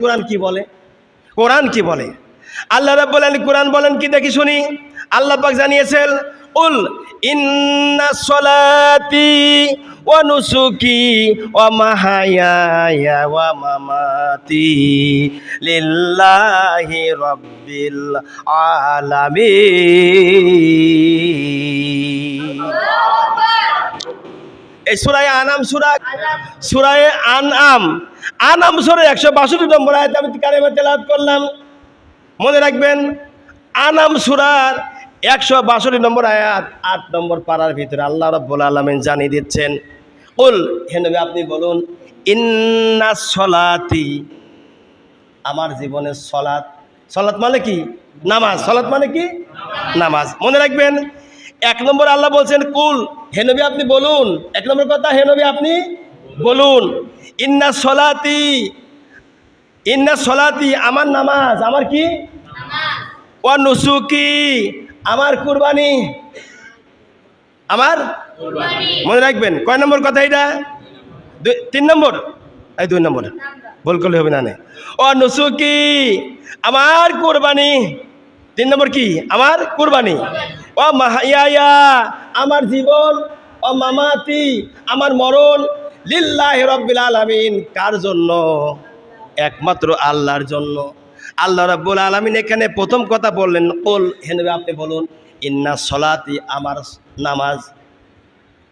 কোরআন কি বলে? কোরআন কি বলে? আল্লাহ রাব্বুল আলামিন কোরআন বলেন কি দেখি শুনি। আল্লাহ পাক জানিয়েছেন, উল ইন্না সলাতি ওয়া নুসুকি ওয়া মাহায়ায়া ওয়া মামাতি লিল্লাহি রাব্বিল আলামিন। এই সুরায় আনাম সুরা সুরায় আনআম। আনাম সুরে একশো বাষট্টি নম্বর আয়তে আমি কারেমা তেলাওয়াত করলাম। মনে রাখবেন আনাম সুরার একশো বাষট্টি নম্বর আয়াত আট নম্বর পাড়ার ভিতরে আল্লাহ রব্বুল আলমিন জানিয়ে দিচ্ছেন, উল হেনবে আপনি বলুন, ইন্না সলাতি, আমার জীবনের সলাৎ। সলাৎ মানে কি? নামাজ। সলাৎ মানে কি? নামাজ। মনে রাখবেন এক নম্বর আল্লাহ বলছেন কুল হেনবি আপনি বলুন। এক নম্বর কথা হেনবি আপনি বলুন। ইন্না সলাতি ইন্না সলাতি আমার নামাজ। আমার কি? ও নুসুকি আমার কুরবানি। আমার মনে রাখবেন কয় নম্বর কথা এটা? তিন নম্বর? এই দুই নম্বর। ভুল করলে হবে না নে। ও নুসুকি আমার কোরবানি। তিন নম্বর কি? আমার কোরবানি। ও মাহাইয়া আমার জীবন, ও মামাতি আমার মরণ, লিল্লাহ রব্বিল আলামিন, কার জন্য? একমাত্র আল্লাহর জন্য। আল্লাহ রাব্বুল আলামিন এখানে প্রথম কথা বললেন, কোল হেনবে আপনি বলুন, ইন্না সলাতি, আমার নামাজ।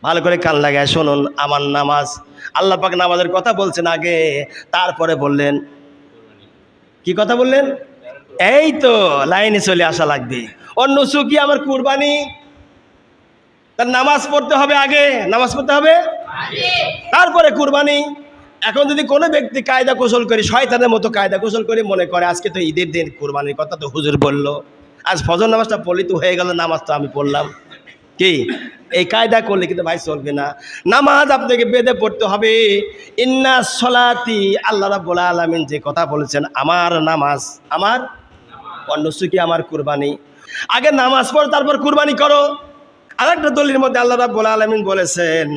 ভালো করে কান লাগায় শুনুন, আমার নামাজ। আল্লাহ পাক নামাজের কথা বলছেন আগে, তারপরে বললেন, কি কথা বললেন? এই তো লাইনে চলে আসা লাগবে। অন্য সুকি আমার কুরবানি। তার নামাজ পড়তে হবে আগে। নামাজ পড়তে হবে? তারপরে কুরবানি। এখন যদি কোনো ব্যক্তি কায়দা কৌশল করে শয়তানের মতো কায়দা কৌশল করে মনে করে আজকে তো ঈদের দিন কুরবানির কথা তো হুজুর বলল। আজ ফজর নামাজটা পড়লি তো হয়ে গেল নামাজ তো আমি পড়লাম। কি? এই কায়দা করলে কিন্তু ভাই চলবে না। নামাজ আপনাকে বেঁধে পড়তে হবে। ইন্না সলাতি আল্লাহ রাব্বুল আলামিন যে কথা বলেছেন আমার নামাজ আমার অন্য সুখী আমার কুরবানি? আগে নামাজ পড়ো, তারপর কুরবানি করো। আরেকটা দলির মধ্যে আল্লাহ রাব্বুল আলামিন বলেছেন,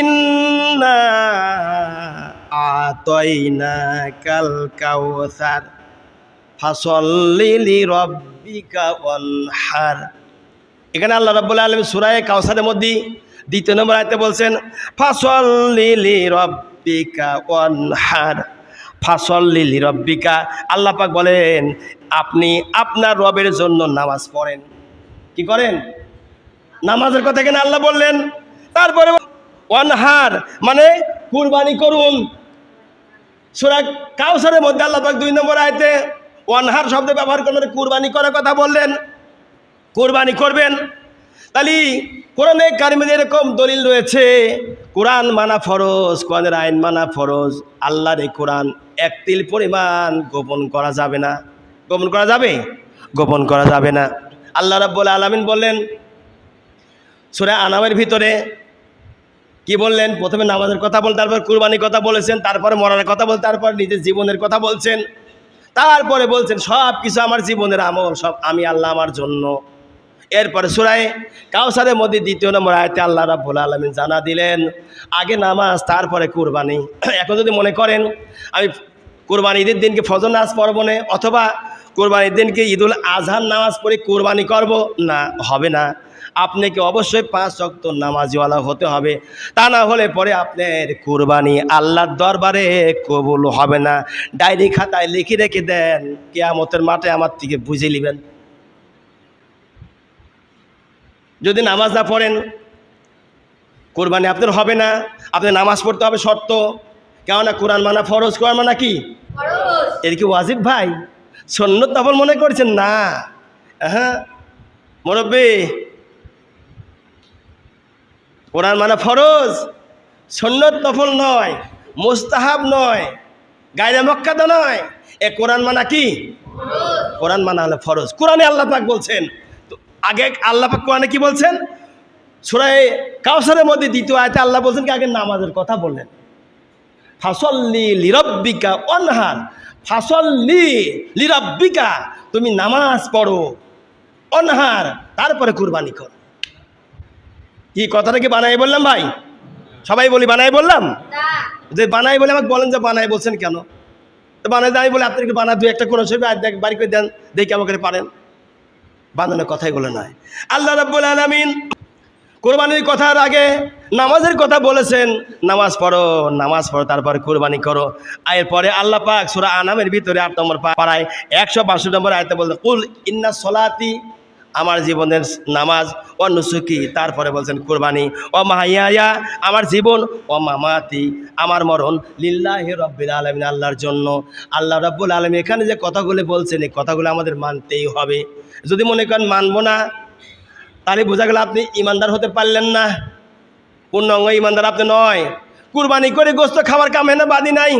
ইন্না আতয়না কাল কাউসার ফাসল্লি রব্বিকা ওয়ানহার। এখানে আল্লাহ রাব্বুল আলামিন সূরা কাউসারের মধ্যে দ্বিতীয় নম্বর আয়াতে বলছেন, ফাসল্লি রব্বিকা ওয়ানহার। ফাসল্লি রব্বিকা আল্লাহ বলেন আপনি আপনার রবের জন্য নামাজ পড়েন। কি করেন? নামাজের কথা এখানে আল্লাহ বললেন? তারপরে ওয়ানহার মানে কুরবানি করুন। সুরা কাউসারের মধ্যে আল্লাহ পাক দুই নম্বর আয়তে ওয়ানহার শব্দ ব্যবহার করে কুরবানি করার কথা বললেন। কোরবানি করবেন। তাহলে কোরআনে কারিমের এরকম দলিল রয়েছে, কোরআন মানা ফরজ, কোরআনের আইন মানা ফরজ। আল্লাহর এই কোরআন এক তিল পরিমাণ গোপন করা যাবে না। গোপন করা যাবে? গোপন করা যাবে না। আল্লাহ রাব্বুল আলামিন বললেন, সুরা আনামের ভিতরে কি বললেন? প্রথমে নামাজের কথা বল, তারপর কুরবানির কথা বলেছেন, তারপরে মরার কথা বল, তারপর নিজের জীবনের কথা বলছেন, তারপরে বলছেন সব কিছু আমার জীবনের আমল, সব আমি আল্লাহ আমার জন্য। এরপরে সুরায় কাউসারের মধ্যে দ্বিতীয় নম্বর আয়তে আল্লাহ রাব্বুল আলমিন জানা দিলেন, আগে নামাজ, তারপরে কুরবানি। এখন যদি মনে করেন, আমি কোরবানি ঈদের দিনকে ফজর নামাজ পড়ব না, অথবা কোরবানির দিনকে ঈদুল আজহার নামাজ পড়ে কোরবানি করব? না হবে না। আপনাকে অবশ্যই পাঁচ অক্ত নামাজিওয়ালা হতে হবে। তা না হলে পরে আপনার কোরবানি আল্লাহর দরবারে কবুল হবে না। ডায়েরি খাতায় লিখে রেখে দেন। কেয়ামতের মাঠে আমার থেকে বুঝে নেবেন। যদি নামাজ না পড়েন কোরবানি আপনার হবে না। আপনার নামাজ পড়তে হবে শর্ত। কেননা কোরআন মানা ফরজ কোরআন মানা কি? এর কি ওয়াজিব ভাই? সন্ন্যত নফল মনে করছেন? না। হ্যাঁ মুরব্বী কোরআন মানে ফরজ। সন্ন্যত নফল নয় মুস্তাহাব নয় গায়ে মক্কাদ নয়। এ কোরআন মানা কি? কোরআন মানা হলে ফরজ। কোরআনে আল্লাহ পাক বলছেন আগে আল্লাহ পাক কোরআনে কি বলছেন? সুরায় কাউসারের মধ্যে দ্বিতীয় আয়তে আল্লাহ বলছেন কি? আগে নামাজের কথা বললেন। ফাসল্লি লিরব্বিকা অনহার ফাসল্লি লিরব্বিকা তুমি নামাজ পড়ো অনহার তারপরে কুরবানি করো। কি কথাটা কি বানাই বললাম ভাই? সবাই বলি বানাই বললাম? যে বানাই বলে আমাকে বলেন যে বানাই বলছেন কেন? তো বানাই দেয় আমি বলে আপনি একটু বানা দুই একটা কোনো ছবি আর দেখ বাড়ি করে দেন দেখি আমাকে পারেন। বানানোর কথাই বলে নয় আল্লাহ রাব্বুল আলামিন কোরবানির কথার আগে নামাজের কথা বলেছেন, নামাজ পড়ো নামাজ পড়ো, তারপরে কোরবানি করো। এরপরে আল্লাহ পাক সুরা আনামের ভিতরে আট নম্বর পাড়ায় একশো বাষট্টি নম্বর আয়তে বলতে কুল ইন্না সলাতি, আমার জীবনের নামাজ ও নুসুকি। তারপরে বলছেন, কোরবানি ও মাহাইয়া আমার জীবন ও মামাতি, আমার মরণ লিল্লাহ রব্বিল আলমিন, আল্লাহর জন্য। আল্লাহ রব্বুল আলমী এখানে যে কথাগুলো বলছেন, এই কথাগুলো আমাদের মানতেই হবে। যদি মনে করেন মানবো না তাহলে বোঝা গেল আপনি ইমানদার হতে পারলেন না। পূর্ণাঙ্গ ইমানদার আপনি নয়। কুরবানি করে গোস্ত খাবার কামে না বাদি নাই।